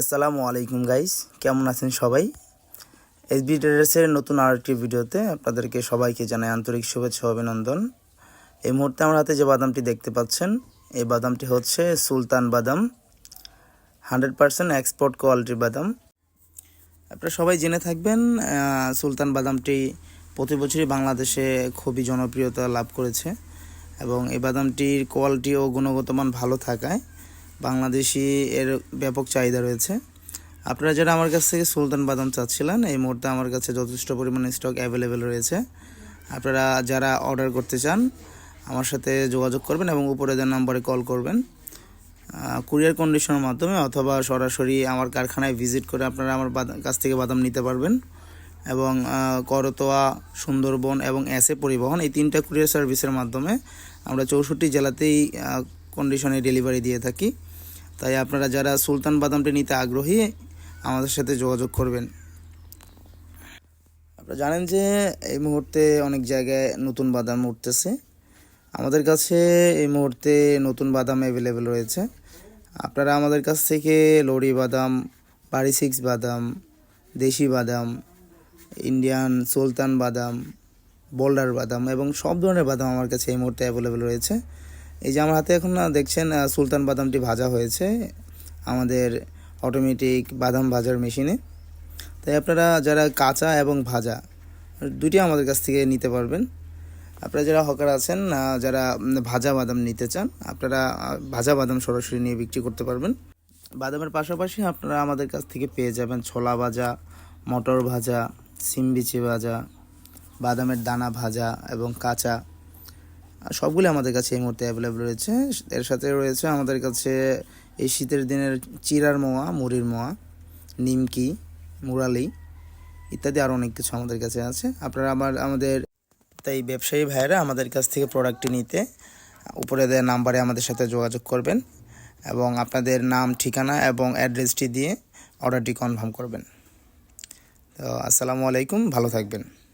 আসসালামু আলাইকুম গাইস কেমন আছেন সবাই? এসবি ট্রেডার্সের নতুন আরেকটি ভিডিওতে আপনাদেরকে সবাইকে জানাই আন্তরিক শুভেচ্ছা অভিনন্দন। এই মুহূর্তে আমার হাতে যে বাদামটি দেখতে পাচ্ছেন, এই বাদামটি হচ্ছে সুলতান বাদাম হান্ড্রেড পারসেন্ট এক্সপোর্ট কোয়ালিটির বাদাম। আপনারা সবাই জেনে থাকবেন সুলতান বাদামটি প্রতি বছরই বাংলাদেশে খুবই জনপ্রিয়তা লাভ করেছে এবং এই বাদামটির কোয়ালিটি ও গুণগত মান ভালো থাকায় বাংলাদেশি এর ব্যাপক চাহিদা রয়েছে। আপনারা যারা আমার কাছ থেকে সুলতান বাদাম চাচ্ছিলেন, এই মুহূর্তে আমার কাছে যথেষ্ট পরিমাণে স্টক অ্যাভেলেবেল রয়েছে। আপনারা যারা অর্ডার করতে চান, আমার সাথে যোগাযোগ করবেন এবং উপরে দেওয়া নম্বরে কল করবেন। কুরিয়ার কন্ডিশনের মাধ্যমে অথবা সরাসরি আমার কারখানায় ভিজিট করে আপনারা আমার কাছ থেকে বাদাম নিতে পারবেন এবং করতোয়া, সুন্দরবন এবং এসে পরিবহন এই তিনটা কুরিয়ার সার্ভিসের মাধ্যমে আমরা চৌষট্টি জেলাতেই কন্ডিশনে ডেলিভারি দিয়ে থাকি। তাই আপনারা যারা সুলতান বাদামটি নিতে আগ্রহী, আমাদের সাথে যোগাযোগ করবেন। আপনারা জানেন যে এই মুহূর্তে অনেক জায়গায় নতুন বাদাম উঠতেছে। আমাদের কাছে এই মুহূর্তে নতুন বাদাম অ্যাভেলেবেল রয়েছে। আপনারা আমাদের কাছ থেকে লরি বাদাম বাড়ি সিক্স বাদাম, দেশি বাদাম, ইন্ডিয়ান সুলতান বাদাম, বোল্ডার বাদাম এবং সব ধরনের বাদাম আমার কাছে এই মুহূর্তে অ্যাভেলেবেল রয়েছে। এই যে আমার হাতে এখন না দেখছেন সুলতান বাদামটি ভাজা হয়েছে আমাদের অটোমেটিক বাদাম ভাজার মেশিনে তাই আপনারা যারা কাঁচা এবং ভাজা দুটি আমাদের কাছ থেকে নিতে পারবেন। আপনারা যারা হকার আছেন যারা ভাজা বাদাম নিতে চান, আপনারা ভাজা বাদাম সরাসরি নিয়ে বিক্রি করতে পারবেন। বাদামের পাশাপাশি আপনারা আমাদের কাছ থেকে পেয়ে যাবেন ছোলা ভাজা, মটর ভাজা, সিম বিচি ভাজা, বাদামের দানা ভাজা এবং কাঁচা সবগুলো আমাদের কাছে এই মুহূর্তে অ্যাভেলেবল রয়েছে। এর সাথে রয়েছে আমাদের কাছে এই শীতের দিনের চিরার মোয়া, মুড়ির মোয়া, নিমকি, মুরালি ইত্যাদি আরও অনেক কিছু আমাদের কাছে আছে। আপনারা আবার আমাদের, তাই ব্যবসায়ী ভাইয়েরা আমাদের কাছ থেকে প্রোডাক্টটি নিতে, উপরে দেওয়া নাম্বারে আমাদের সাথে যোগাযোগ করবেন এবং আপনাদের নাম, ঠিকানা এবং অ্যাড্রেসটি দিয়ে অর্ডারটি কনফার্ম করবেন। তো, আসসালামু আলাইকুম, ভালো থাকবেন।